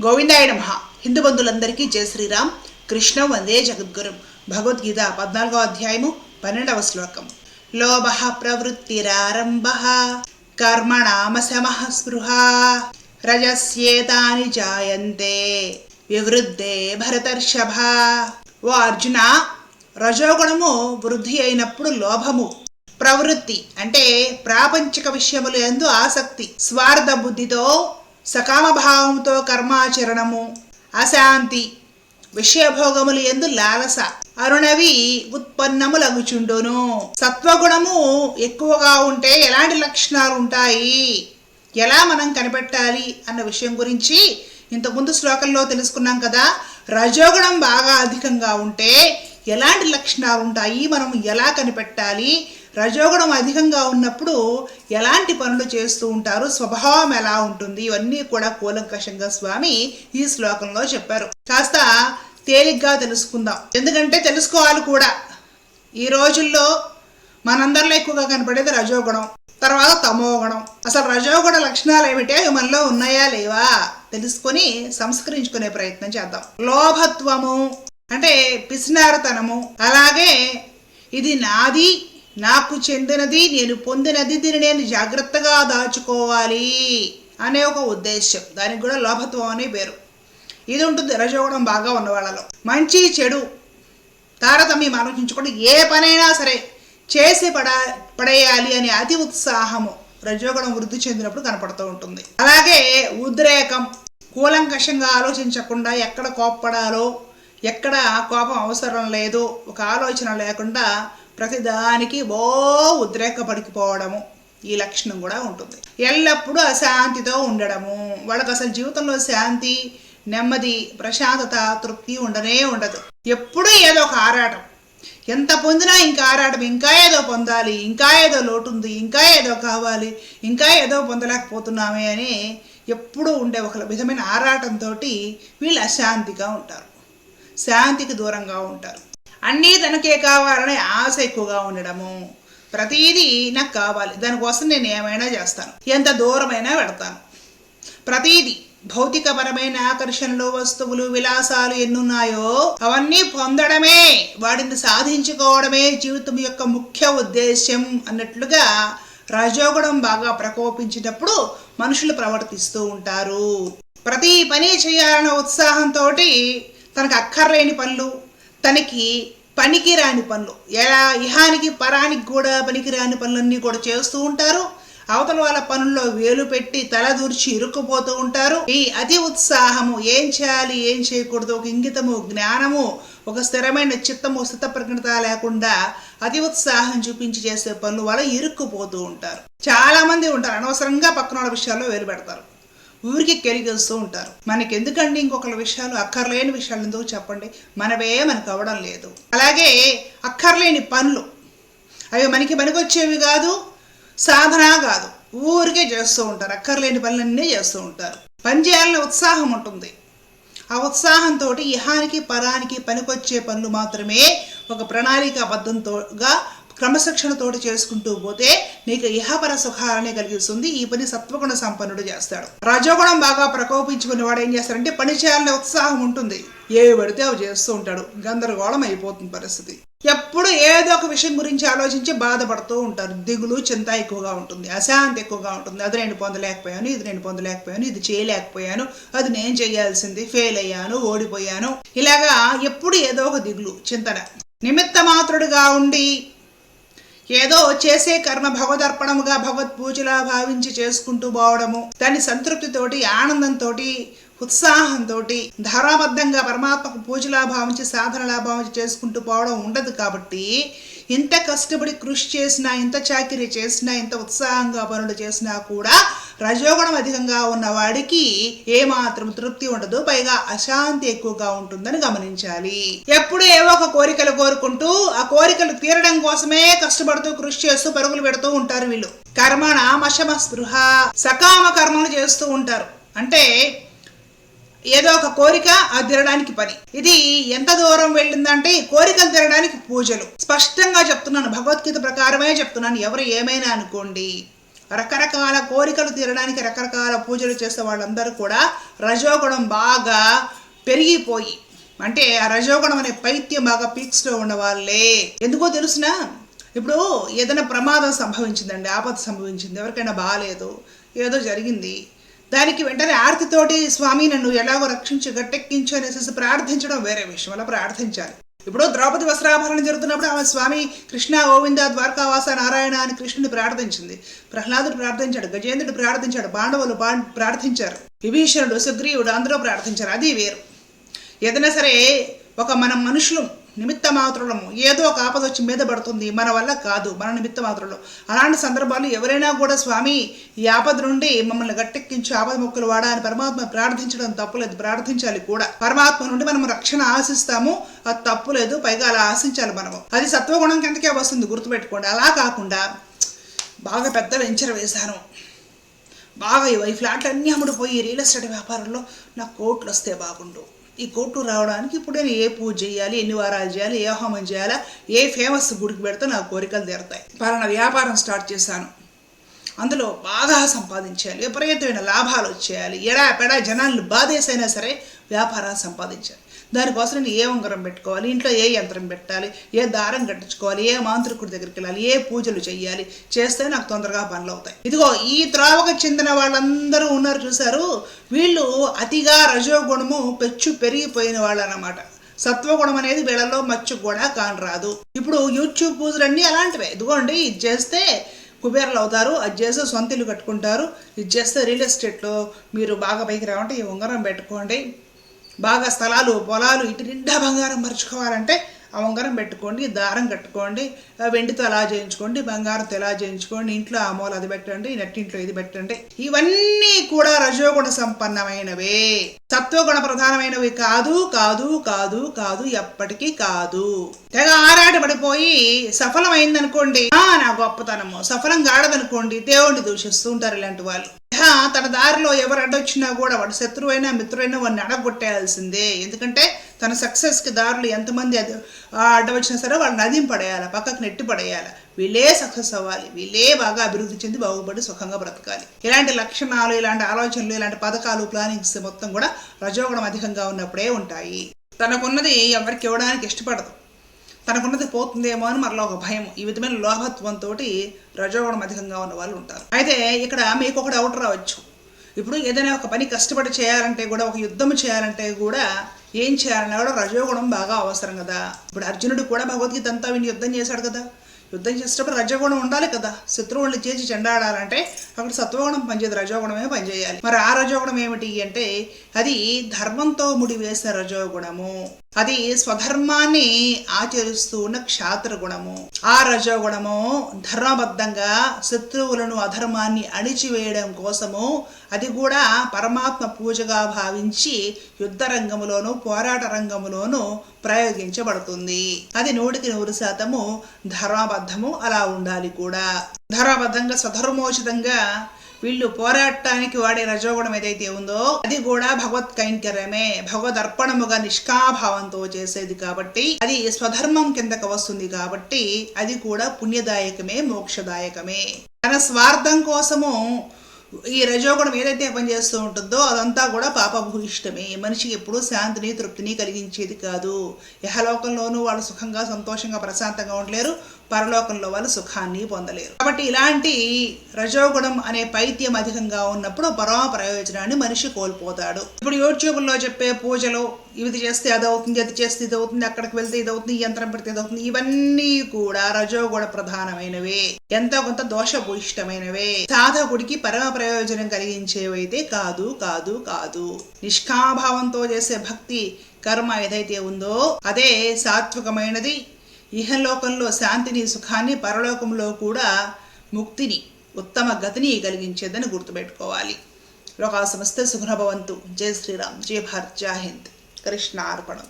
గోవిందాయ నమ. హిందూ బంధువులందరికీ జయ శ్రీరామ్. కృష్ణ వందే జగద్గురు. భగవద్గీత పద్నాలుగో అధ్యాయము పన్నెండవ శ్లోకం. లోభ ప్రవృత్తిరారంభ. కర్మణామశమ స్పృహ. రజస్యేతాని జాయంతే. వివృద్ధే భరతర్షభ. ఓ అర్జున రజోగుణము వృద్ధి అయినప్పుడు లోభము ప్రవృత్తి అంటే ప్రాపంచిక విషయములు ఎందు ఆసక్తి స్వార్థ బుద్ధితో సకామభావంతో కర్మాచరణము. అశాంతి. విషయభోగములు ఎందు లాలస. అరుణవి ఉత్పన్నములగుచుండును. సత్వగుణము ఎక్కువగా ఉంటే ఎలాంటి లక్షణాలు ఉంటాయి ఎలా మనం కనిపెట్టాలి అన్న విషయం గురించి ఇంతకుముందు శ్లోకంలో తెలుసుకున్నాం కదా. రజోగుణం బాగా అధికంగా ఉంటే ఎలాంటి లక్షణాలు ఉంటాయి మనం ఎలా కనిపెట్టాలి? రజోగుణం అధికంగా ఉన్నప్పుడు ఎలాంటి పనులు చేస్తూ ఉంటారు స్వభావం ఎలా ఉంటుంది ఇవన్నీ కూడా కూలంకషంగా స్వామి ఈ శ్లోకంలో చెప్పారు. కాస్త తేలిగ్గా తెలుసుకుందాం. ఎందుకంటే తెలుసుకోవాలి కూడా. ఈ రోజుల్లో మనందరిలో ఎక్కువగా కనపడేది రజోగుణం తర్వాత తమోగుణం. అసలు రజోగుణ లక్షణాలు ఏమిటి? అవి మనలో ఉన్నాయా లేవా? తెలుసుకొని సంస్కరించుకునే ప్రయత్నం చేద్దాం. లోభత్వము అంటే పిసినారుతనము. అలాగే ఇది నాది నాకు చెందినది నేను పొందినది దీన్ని నేను జాగ్రత్తగా దాచుకోవాలి అనే ఒక ఉద్దేశం దానికి కూడా లోభత్వం అనే పేరు. ఇది ఉంటుంది రజోగుణం బాగా ఉన్న వాళ్ళలో. మంచి చెడు తారతమ్యం ఆలోచించుకోండి ఏ పనైనా సరే చేసి పడ పడేయాలి అనే అతి ఉత్సాహము రజోగుణం వృద్ధి చెందినప్పుడు కనపడుతూ ఉంటుంది. అలాగే ఉద్రేకం కూలంకషంగా ఆలోచించకుండా ఎక్కడ కోప్పడాలో ఎక్కడ కోపం అవసరం లేదు ఒక ఆలోచన లేకుండా ప్రతిదానికి ఓ ఉద్రేకపడికిపోవడము ఈ లక్షణం కూడా ఉంటుంది. ఎల్లప్పుడూ అశాంతితో ఉండడము. వాళ్ళకి అసలు జీవితంలో శాంతి నెమ్మది ప్రశాంతత తృప్తి ఉండనే ఉండదు. ఎప్పుడూ ఏదో ఒక ఆరాటం. ఎంత పొందినా ఇంకా ఆరాటం. ఇంకా ఏదో పొందాలి ఇంకా ఏదో లోటు ఉంది ఇంకా ఏదో కావాలి ఇంకా ఏదో పొందలేకపోతున్నామే అని ఎప్పుడూ ఉండే ఒక విధమైన ఆరాటంతో వీళ్ళు అశాంతిగా ఉంటారు. శాంతికి దూరంగా ఉంటారు. అన్నీ తనకే కావాలనే ఆశ ఎక్కువగా ఉండడము. ప్రతీదీ నాకు కావాలి. దానికోసం నేను ఏమైనా చేస్తాను. ఎంత దూరమైనా పెడతాను ప్రతీది భౌతికపరమైన ఆకర్షణలు వస్తువులు విలాసాలు ఎన్నున్నాయో అవన్నీ పొందడమే వాటిని సాధించుకోవడమే జీవితం యొక్క ముఖ్య ఉద్దేశ్యం అన్నట్లుగా రజోగుణం బాగా ప్రకోపించినప్పుడు మనుషులు ప్రవర్తిస్తూ ఉంటారు. ప్రతి పని చేయాలన్న ఉత్సాహంతో తనకు అక్కర్లేని పనులు తనకి పనికిరాని పనులు. ఎలా? ఇహానికి పరానికి కూడా పనికిరాని పనులన్నీ కూడా చేస్తూ ఉంటారు. అవతల వాళ్ళ పనుల్లో వేలు పెట్టి తల దూర్చి ఇరుక్కుపోతూ ఉంటారు. ఈ అతి ఉత్సాహము ఏం చేయాలి ఏం చేయకూడదు ఒక ఇంగితము జ్ఞానము ఒక స్థిరమైన చిత్తము స్థిత ప్రకటన లేకుండా అతి ఉత్సాహం చూపించి చేసే పనులు వాళ్ళు ఇరుక్కుపోతూ ఉంటారు. చాలా మంది ఉంటారు. అనవసరంగా పక్కన వాళ్ళ విషయాల్లో వేలు పెడతారు. ఊరికి కెరిగేస్తూ ఉంటారు. మనకి ఎందుకండి ఇంకొకరి విషయాలు? అక్కర్లేని విషయాలు ఎందుకు చెప్పండి? మనవే మనకు అవ్వడం లేదు. అలాగే అక్కర్లేని పనులు. అవి మనకి పనికొచ్చేవి కాదు సాధన కాదు. ఊరికే చేస్తూ ఉంటారు. అక్కర్లేని పనులన్నీ చేస్తూ ఉంటారు. పని చేయాలనే ఉత్సాహం ఉంటుంది. ఆ ఉత్సాహంతో ఇహానికి పరానికి పనికొచ్చే పనులు మాత్రమే ఒక ప్రణాళికాబద్ధంతోగా క్రమశిక్షణతోటి చేసుకుంటూ పోతే నీకు ఇహపర సుఖాలనే కలిగిస్తుంది. ఈ పని సత్వగుణ సంపన్నుడు చేస్తాడు. రజోగుణం బాగా ప్రకోపించుకుని వాడు ఏం చేస్తాడంటే పని చేయాలనే ఉత్సాహం ఉంటుంది. ఏవి పడితే అవి చేస్తూ ఉంటాడు. గందరగోళం అయిపోతుంది పరిస్థితి. ఎప్పుడు ఏదో ఒక విషయం గురించి ఆలోచించి బాధపడుతూ ఉంటారు. దిగులు చింత ఎక్కువగా ఉంటుంది. అశాంతి ఎక్కువగా ఉంటుంది. అది నేను పొందలేకపోయాను ఇది నేను పొందలేకపోయాను ఇది చేయలేకపోయాను అది నేను చేయాల్సింది ఫెయిల్ అయ్యాను ఓడిపోయాను. ఇలాగా ఎప్పుడు ఏదో ఒక దిగులు చింతన. నిమిత్త మాత్రుడుగా ఉండి ఏదో చేసే కర్మ భగవదర్పణముగా భగవత్ పూజలా భావించి చేసుకుంటూ పోవడము. దాని సంతృప్తితోటి ఆనందంతో ఉత్సాహంతో ధారాబద్ధంగా పరమాత్మకు పూజలా భావించి సాధనలా భావించి చేసుకుంటూ పోవడం ఉండదు కాబట్టి ఇంత కష్టపడి కృషి చేసినా ఇంత చాకరీ చేసినా ఇంత ఉత్సాహంగా పనులు చేసినా కూడా రజోగుణం అధికంగా ఉన్నవాడికి ఏమాత్రం తృప్తి ఉండదు పైగా అశాంతి ఎక్కువగా ఉంటుందని గమనించాలి. ఎప్పుడు ఏవో ఒక కోరికలు కోరుకుంటూ ఆ కోరికలు తీరడం కోసమే కష్టపడుతూ కృషి చేస్తూ పరుగులు పెడుతూ ఉంటారు వీళ్ళు. కర్మణ నామశమ స్పృహ. సకామ కర్మలు చేస్తూ ఉంటారు. అంటే ఏదో ఒక కోరిక ఆ తిరడానికి పని. ఇది ఎంత దూరం వెళ్ళిందంటే కోరికలు తీరడానికి పూజలు. స్పష్టంగా చెప్తున్నాను భగవద్గీత ప్రకారమే చెప్తున్నాను ఎవరు ఏమైనా అనుకోండి. రకరకాల కోరికలు తీరడానికి రకరకాల పూజలు చేసే వాళ్ళందరూ కూడా రజోగుణం బాగా పెరిగిపోయి అంటే ఆ రజోగుణం అనే పైత్యం బాగా పీక్స్లో ఉన్న వాళ్ళే. ఎందుకో తెలుసునా? ఇప్పుడు ఏదైనా ప్రమాదం సంభవించిందండి ఆపద సంభవించింది ఎవరికైనా బాగాలేదు ఏదో జరిగింది దానికి వెంటనే ఆర్తితోటి స్వామి నన్ను ఎలాగో రక్షించి గట్టెక్కించు అనేసి ప్రార్థించడం వేరే విషయం అలా ప్రార్థించాలి. ఇప్పుడు ద్రౌపది వస్త్రాభరణం జరుగుతున్నప్పుడు ఆమె స్వామి కృష్ణ గోవింద ద్వారకావాస నారాయణ అని కృష్ణుని ప్రార్థించింది. ప్రహ్లాదుడు ప్రార్థించాడు గజేంద్రుడు ప్రార్థించాడు పాండవులు ప్రార్థించారు. విభీషణుడు సుగ్రీవుడు అందరూ ప్రార్థించారు. అది వేరు. ఏదైనా సరే ఒక మనం మనుషులు నిమిత్త మాత్రులము ఏదో ఒక ఆపద వచ్చి మీద పడుతుంది. మన వల్ల కాదు. మన నిమిత్త మాత్రులు అలాంటి సందర్భాలు ఎవరైనా కూడా స్వామి ఈ ఆపద నుండి మమ్మల్ని గట్టెక్కించి ఆపద మొక్కలు వాడా అని పరమాత్మ ప్రార్థించడం తప్పులేదు. ప్రార్థించాలి కూడా. పరమాత్మ నుండి మనం రక్షణ ఆశిస్తాము. అది తప్పులేదు. పైగా అలా ఆశించాలి మనము. అది సత్వగుణం కిందకే వస్తుంది. గుర్తుపెట్టుకోండి. అలా కాకుండా బాగా పెద్ద వెంచర్ వేశాను. బాగా ఈ ఫ్లాట్లు అన్నీ అమ్ముడుపోయి రియల్ ఎస్టేట్ వ్యాపారంలో నాకు కోట్లు వస్తే బాగుండు. ఈ కోర్టు రావడానికి ఇప్పుడు నేను ఏ పూజ చేయాలి ఎన్ని వారాలు చేయాలి ఏ హోమం చేయాలా ఏ ఫేమస్ గుడికి పెడితే నా కోరికలు తీరుతాయి. పలానా వ్యాపారం స్టార్ట్ చేశాను. అందులో బాగా సంపాదించాలి విపరీతమైన లాభాలు వచ్చేయాలి ఎడా పెడా జనాలను బాధేసైనా సరే వ్యాపారాలు సంపాదించాలి. దానికోసం నేను ఏ ఉంగరం పెట్టుకోవాలి? ఇంట్లో ఏ యంత్రం పెట్టాలి? ఏ దారం కట్టించుకోవాలి? ఏ మాంత్రికుడి దగ్గరికి వెళ్ళాలి? ఏ పూజలు చేయాలి చేస్తే నాకు తొందరగా పనులు అవుతాయి. ఇదిగో ఈ త్రావకు చెందిన వాళ్ళందరూ ఉన్నారు చూసారు వీళ్ళు అతిగా రజోగుణము పెచ్చు పెరిగిపోయిన వాళ్ళు అన్నమాట సత్వగుణం అనేది వీళ్ళలో మచ్చు కూడా కానరాదు ఇప్పుడు యూట్యూబ్ పూజలన్నీ అలాంటివే. ఇదిగోండి ఇది చేస్తే కుబేరలు అవుతారు. అది చేస్తే సొంత ఇల్లు కట్టుకుంటారు. ఇది చేస్తే రియల్ ఎస్టేట్లో మీరు బాగా పైకి రావంటే ఈ ఉంగరం పెట్టుకోండి. బాగా స్థలాలు పొలాలు ఇటు నిండా బంగారం మరుచుకోవాలంటే అవంగరం ఉంగరం పెట్టుకోండి దారం కట్టుకోండి వెండితో అలా చేయించుకోండి బంగారంతో ఎలా చేయించుకోండి ఇంట్లో ఆ మూల అది పెట్టండి నెట్టింట్లో ఇది పెట్టండి. ఇవన్నీ కూడా రజోగుణ సంపన్నమైనవే. సత్వగుణ ప్రధానమైనవి కాదు కాదు కాదు కాదు ఎప్పటికీ కాదు. తెగ ఆరాటపడిపోయి సఫలమైందనుకోండి ఆ నా గొప్పతనము. సఫలం కాడదనుకోండి దేవుణ్ణి దూషిస్తూ ఉంటారు ఇలాంటి వాళ్ళు. తన దారిలో ఎవరు అడ్డొచ్చినా కూడా వాడు శత్రువైనా మిత్రుడైనా వాడిని అడగొట్టేయాల్సిందే. ఎందుకంటే తన సక్సెస్కి దారులు ఎంతమంది అది ఆ అడ్డ వచ్చినా సరే వాళ్ళని నదిం పడేయాలి పక్కకు నెట్టి పడేయాలి. వీళ్ళే సక్సెస్ అవ్వాలి వీళ్ళే బాగా అభివృద్ధి చెంది బాగుపడి సుఖంగా బ్రతకాలి. ఇలాంటి లక్షణాలు ఇలాంటి ఆలోచనలు ఇలాంటి పథకాలు ప్లానింగ్స్ మొత్తం కూడా రజోగుణం అధికంగా ఉన్నప్పుడే ఉంటాయి. తనకున్నది ఎవరికి ఇవ్వడానికి ఇష్టపడదు. తనకున్నది పోతుందేమో అని మరలా ఒక భయం. ఈ విధమైన లోభత్వంతో రజోగుణం అధికంగా ఉన్న వాళ్ళు ఉంటారు. అయితే ఇక్కడ మీకు ఒక డౌట్ రావచ్చు. ఇప్పుడు ఏదైనా ఒక పని కష్టపడి చేయాలంటే కూడా ఒక యుద్ధం చేయాలంటే కూడా ఏం చేయాలన్నా కూడా రజోగుణం బాగా అవసరం కదా. ఇప్పుడు అర్జునుడు కూడా భగవద్గీత అంతా విని యుద్ధం చేశాడు కదా. యుద్ధం చేసేటప్పుడు రజోగుణం ఉండాలి కదా. శత్రువుల్ని చేసి చెండాడాలంటే అక్కడ సత్వగుణం పనిచేది రజోగుణమే పనిచేయాలి. మరి ఆ రజోగుణం ఏమిటి అంటే అది ధర్మంతో ముడివేసిన రజోగుణము. అది స్వధర్మాన్ని ఆచరిస్తూ ఉన్న క్షాత్ర గుణము ఆ రజోగుణము ధర్మబద్ధంగా శత్రువులను అధర్మాన్ని అణిచివేయడం కోసము అది కూడా పరమాత్మ పూజగా భావించి యుద్ధ రంగములోను పోరాట రంగములోను ప్రయోగించబడుతుంది. అది నూటికి నూరు శాతము ధర్మబద్ధము అలా ఉండాలి కూడా. ధర్మబద్ధంగా స్వధర్మోచితంగా వీళ్ళు పోరాటానికి వాడే రజోగుణం ఏదైతే ఉందో అది కూడా భగవత్ కైంకర్యమే. భగవద్ అర్పణముగా నిష్కాభావంతో చేసేది కాబట్టి అది స్వధర్మం కిందకు వస్తుంది కాబట్టి అది కూడా పుణ్యదాయకమే మోక్షదాయకమే. తన స్వార్థం కోసము ఈ రజోగుణం ఏదైతే పనిచేస్తూ ఉంటుందో అదంతా కూడా పాపభూయిష్టమే. మనిషికి ఎప్పుడూ శాంతిని తృప్తిని కలిగించేది కాదు. యహలోకంలోనూ వాళ్ళు సుఖంగా సంతోషంగా ప్రశాంతంగా ఉండలేరు. పరలోకంలో వాళ్ళు సుఖాన్ని పొందలేరు. కాబట్టి ఇలాంటి రజోగుణం అనే పైత్యం అధికంగా ఉన్నప్పుడు పరమ ప్రయోజనాన్ని మనిషి కోల్పోతాడు. ఇప్పుడు యూట్యూబ్లో చెప్పే పూజలు ఇది చేస్తే అది అవుతుంది అది చేస్తే ఇది అవుతుంది అక్కడికి వెళ్తే ఇది అవుతుంది యంత్రం పెడితే ఇది అవుతుంది ఇవన్నీ కూడా రజోగుణ ప్రధానమైనవే. ఎంతో కొంత దోషభూయిష్టమైనవే. సాధకుడికి పరమ ప్రయోజనం కలిగించేవైతే కాదు కాదు కాదు. నిష్కాభావంతో చేసే భక్తి కర్మ ఏదైతే ఉందో అదే సాత్వికమైనది ఇహలోకంలో శాంతిని సుఖాన్ని పరలోకంలో కూడా ముక్తిని ఉత్తమ గతిని కలిగించేదని గుర్తుపెట్టుకోవాలి. లోకా సమస్త సుఖభవంతు జై శ్రీరామ్. జై భారత్. జై హింద్. కృష్ణ అర్పణం